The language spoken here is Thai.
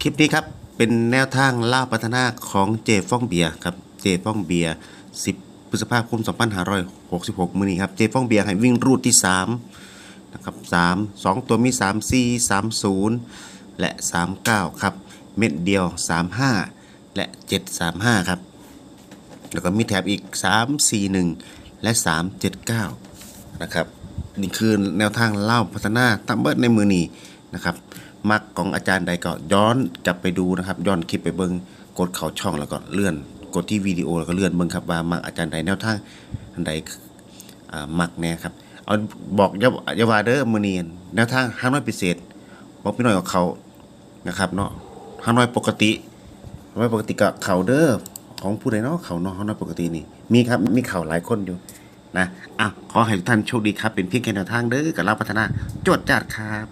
คลิปนี้ครับเป็นแนวทางล่าพัฒนาของเจฟ้องเบียร์ครับเจฟ้องเบียร์10พฤษภาคม2566 มื้อนี้ครับเจฟ้องเบียร์ให้วิ่งรูดที่3นะครับ3 2 ตัวมี 3 4 3 0 และ 39 ครับ เม็ดเดียว 35 และ 735 ครับ แล้วก็มีแถบอีก 3 4 1 และ 3 7 9 นะครับนี่คือแนวทางเล่าพัฒนาตั้งเบิดในมือนี้ นะครับ มักของอาจารย์ใดก็ย้อนกลับไปดูนะครับย้อนคลิปไปเบิงกดเข้าช่องแล้วก็เลื่อน กดที่วิดีโอแล้วก็เลื่อนเบิ้งครับว่ามักอาจารย์ใดแนวทางอันใดมักแน่ครับเอาบอกยาอย่าวาเดอมื้อนี้แนวทางห้าน้อยพิเศษบอกพี่น้อยกับเขานะครับเนาะห้าน้อยปกติห้าน้อยปกติก็เขาเดอ้อของผู้ใดเนาะเขาเนาะห้าน้อยปกตินี่มีครับมีเข่าหลายคนอยู่นะอะขอให้ทุกท่านโชคดีครับ เป็นเพียงแค่แนวทางเด้อกับเราพัฒนาจวดจัดครับ